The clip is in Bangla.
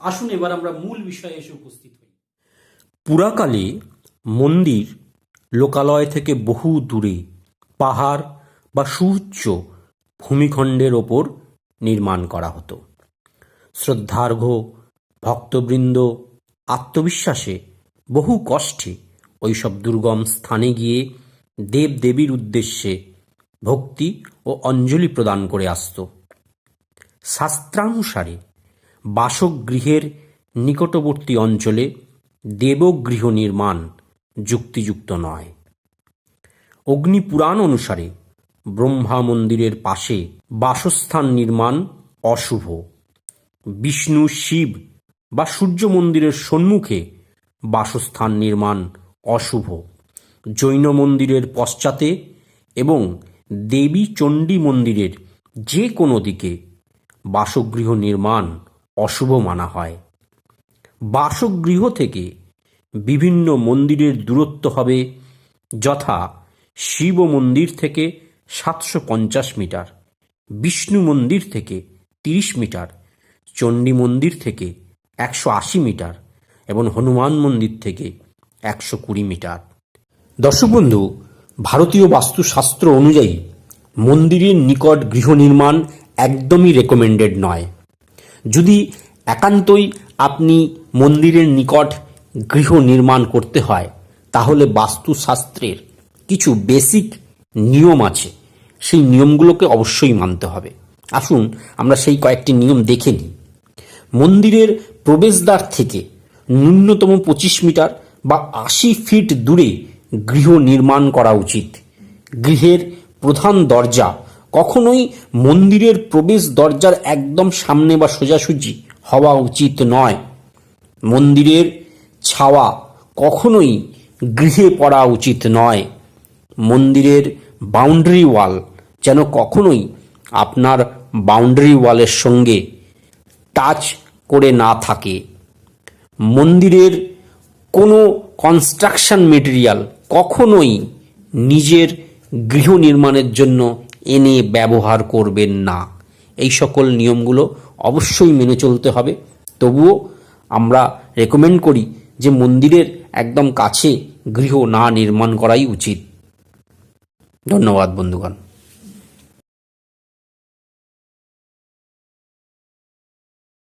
আসুন এবার আমরা মূল বিষয়ে এসে উপস্থিত হই। পুরাকালে মন্দির লোকালয় থেকে বহু দূরে পাহাড় বা সুউচ্চ ভূমিখণ্ডের ওপর নির্মাণ করা হতো। শ্রদ্ধার্ঘ, ভক্তবৃন্দ, আত্মবিশ্বাসে বহু কষ্টে ওইসব দুর্গম স্থানে গিয়ে দেব দেবীর উদ্দেশ্যে ভক্তি ও অঞ্জলি প্রদান করে আসত। শাস্ত্রানুসারে বাসগৃহের নিকটবর্তী অঞ্চলে দেবগৃহ নির্মাণ যুক্তিযুক্ত নয়। অগ্নিপুরাণ অনুসারে ব্রহ্মা মন্দিরের পাশে বাসস্থান নির্মাণ অশুভ। বিষ্ণু, শিব বা সূর্য মন্দিরের সম্মুখে বাসস্থান নির্মাণ অশুভ। জৈন মন্দিরের পশ্চাতে এবং দেবী চণ্ডী মন্দিরের যে কোনো দিকে বাসগৃহ নির্মাণ অশুভ মানা হয়। বাসগৃহ থেকে বিভিন্ন মন্দিরের দূরত্ব হবে যথা শিব মন্দির থেকে সাতশো পঞ্চাশ মিটার, বিষ্ণু মন্দির থেকে তিরিশ মিটার, চণ্ডী মন্দির থেকে একশো আশি মিটার এবং হনুমান মন্দির থেকে একশো কুড়ি মিটার। দর্শক বন্ধু, ভারতীয় বাস্তুশাস্ত্র অনুযায়ী মন্দিরের নিকট গৃহ নির্মাণ একদমই রেকমেন্ডেড নয়। যদি একান্তই আপনি মন্দিরের নিকট গৃহ নির্মাণ করতে হয়, তাহলে বাস্তুশাস্ত্রের কিছু বেসিক নিয়ম আছে। সেই নিয়মগুলোকে অবশ্যই মানতে হবে। আসুন, আমরা সেই কয়েকটি নিয়ম দেখে নিই। মন্দিরের প্রবেশদ্বার থেকে ন্যূনতম পঁচিশ মিটার বা আশি ফিট দূরে গৃহ নির্মাণ করা উচিত। গৃহের প্রধান দরজা কখনোই মন্দিরের প্রবেশ দরজার একদম সামনে বা সোজাসুজি হওয়া উচিত নয়। মন্দিরের ছাওয়া কখনোই গৃহে পড়া উচিত নয়। মন্দিরের বাউন্ডারি ওয়াল যেন কখনোই আপনার বাউন্ডারি ওয়ালের সঙ্গে টাচ করে না থাকে। মন্দিরের কোনো কনস্ট্রাকশন মেটেরিয়াল কখনোই নিজের গৃহ নির্মাণের জন্য এনে ব্যবহার করবেন না। এই সকল নিয়মগুলো অবশ্যই মেনে চলতে হবে। তবুও আমরা রেকমেন্ড করি যে মন্দিরের একদম কাছে গৃহ না নির্মাণ করাই উচিত। ধন্যবাদ বন্ধুগণ।